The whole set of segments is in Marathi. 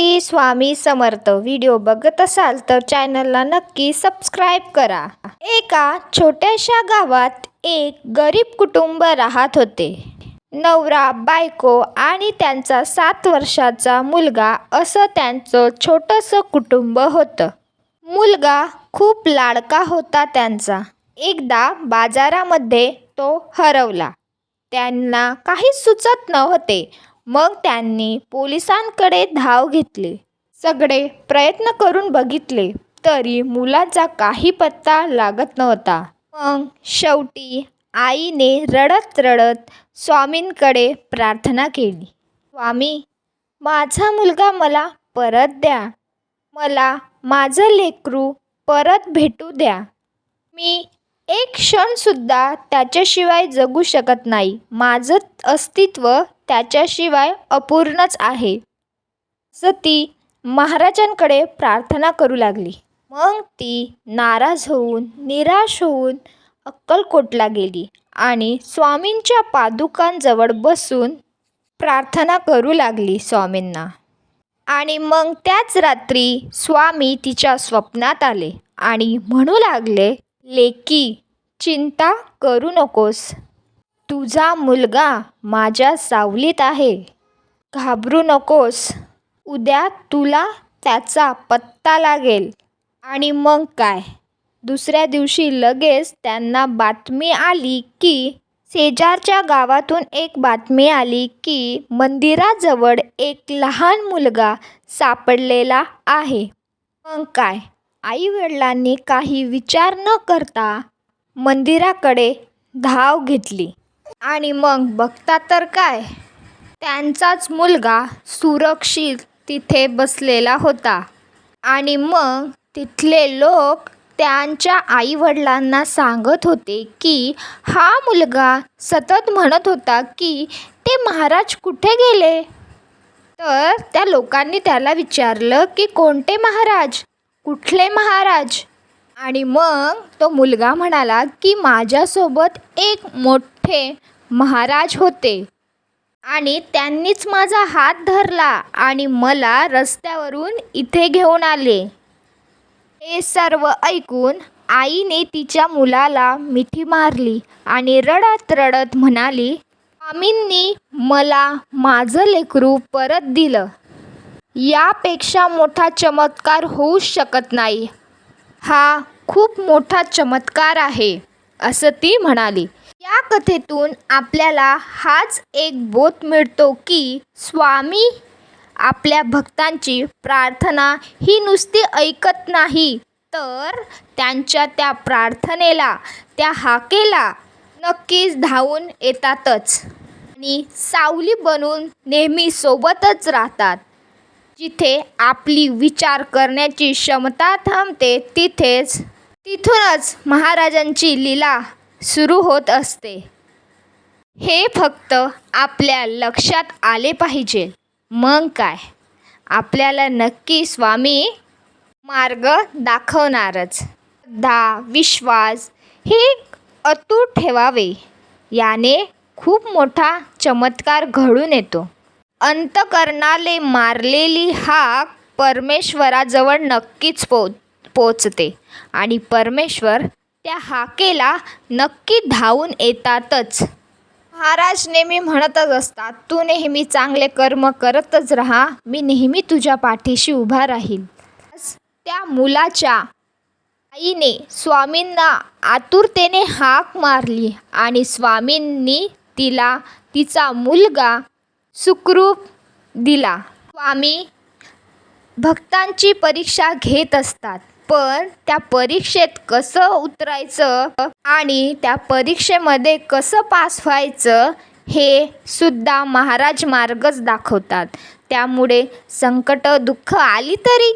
श्री स्वामी समर्थ. व्हिडिओ बघत असाल तर चॅनलला नक्की सबस्क्राईब करा. एका छोट्याशा गावात एक गरीब कुटुंब राहत होते. नवरा बायको आणि त्यांचा सात वर्षाचा मुलगा असं त्यांचं छोटंसं कुटुंब होतं. मुलगा खूप लाडका होता त्यांचा. एकदा बाजारामध्ये तो हरवला. त्यांना काहीच सुचत नव्हते. मग त्यांनी पोलिसांकडे धाव घेतली. सगळे प्रयत्न करून बघितले तरी मुलाचा काही पत्ता लागत नव्हता. मग शेवटी आईने रडत रडत स्वामींकडे प्रार्थना केली. स्वामी माझा मुलगा मला परत द्या. मला माझं लेकरू परत भेटू द्या. मी एक क्षणसुद्धा त्याच्याशिवाय जगू शकत नाही. माझं अस्तित्व त्याच्याशिवाय अपूर्णच आहे. असं ती महाराजांकडे प्रार्थना करू लागली. मग ती नाराज होऊन निराश होऊन अक्कलकोटला गेली आणि स्वामींच्या पादुकांजवळ बसून प्रार्थना करू लागली स्वामींना. आणि मग त्याच रात्री स्वामी तिच्या स्वप्नात आले आणि म्हणू लागले लेकी चिंता करू नकोस. तुझा मुलगा माझ्या सावलीत आहे. घाबरू नकोस. उद्या तुला त्याचा पत्ता लागेल. आणि मग काय? दुसऱ्या दिवशी लगेच त्यांना बातमी आली की शेजारच्या गावातून एक बातमी आली की मंदिराजवळ एक लहान मुलगा सापडलेला आहे. मग काय? आईवडिलांनी काही विचार न करता मंदिराकडे धाव घेतली. आणि मग बघता तर काय? त्यांचाच मुलगा सुरक्षित तिथे बसलेला होता. आणि मग तिथले लोक त्यांच्या आईवडिलांना सांगत होते की हा मुलगा सतत म्हणत होता की ते महाराज कुठे गेले? तर त्या लोकांनी त्याला विचारलं की कोणते महाराज? कुठले महाराज? आणि मग तो मुलगा म्हणाला की माझ्यासोबत एक मोठ महाराज होते. आणि त्यांनीच माझा हात धरला आणि मला रस्त्यावरून इथे घेऊन आले. हे सर्व ऐकून आईने तिच्या मुलाला मिठी मारली आणि रडत रडत म्हणाली स्वामींनी मला माझं लेकरू परत दिलं. यापेक्षा मोठा चमत्कार होऊ शकत नाही. हा खूप मोठा चमत्कार आहे असं ती म्हणाली. या कथेतून आपल्याला हाच एक बोध मिळतो की स्वामी आपल्या भक्तांची प्रार्थना ही नुसती ऐकत नाही तर त्यांच्या त्या प्रार्थनेला त्या हाकेला नक्कीच धावून येतातच. आणि सावली बनून नेहमी सोबतच राहतात. जिथे आपली विचार करण्याची क्षमता थांबते तिथेच तिथूनच महाराजांची लीला सुरू होत असते. हे फक्त आपल्या लक्षात आले पाहिजे. मग काय? आपल्याला नक्की स्वामी मार्ग दाखवणारच. श्रद्धा विश्वास हे अतूट ठेवावे. याने खूप मोठा चमत्कार घडून येतो. अंतकरणाले मारलेली हाक परमेश्वराजवळ नक्कीच पो पोचते. आणि परमेश्वर त्या हाकेला नक्की धावून येतातच. महाराज नेहमी म्हणतच असतात तू नेहमी चांगले कर्म करतच राहा मी नेहमी तुझ्या पाठीशी उभा राहील. त्या मुलाच्या आईने स्वामींना आतुरतेने हाक मारली आणि स्वामींनी तिला तिचा मुलगा सुखरूप दिला. स्वामी भक्तांची परीक्षा घेत असतात. पण त्या परीक्षेत कसं उतरायचं आणि त्या परीक्षेमध्ये कसं पास व्हायचं हे सुद्धा महाराज मार्गच दाखवतात. त्यामुळे संकट दुःख आली तरी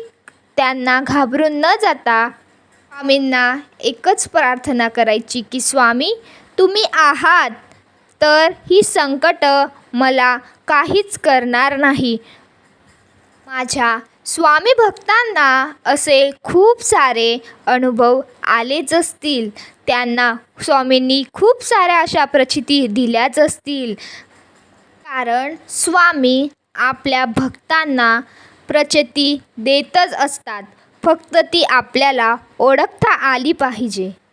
त्यांना घाबरून न जाता स्वामींना एकच प्रार्थना करायची की स्वामी तुम्ही आहात तर ही संकट मला काहीच करणार नाही. माझ्या स्वामी भक्तांना असे खूप सारे अनुभव आलेच असतील. त्यांना स्वामींनी खूप साऱ्या अशा प्रचिती दिल्याच असतील. कारण स्वामी आपल्या भक्तांना प्रचिती देतच असतात. फक्त ती आपल्याला ओळखता आली पाहिजे.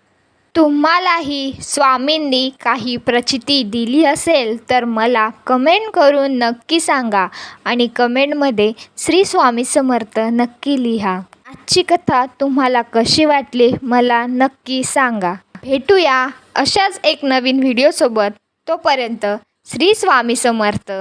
तुम्हालाही स्वामींनी काही प्रचिती दिली असेल तर मला कमेंट करून नक्की सांगा आणि कमेंटमध्ये श्री स्वामी समर्थ नक्की लिहा. आजची कथा तुम्हाला कशी वाटली मला नक्की सांगा. भेटूया अशाच एक नवीन व्हिडिओसोबत तोपर्यंत श्री स्वामी समर्थ.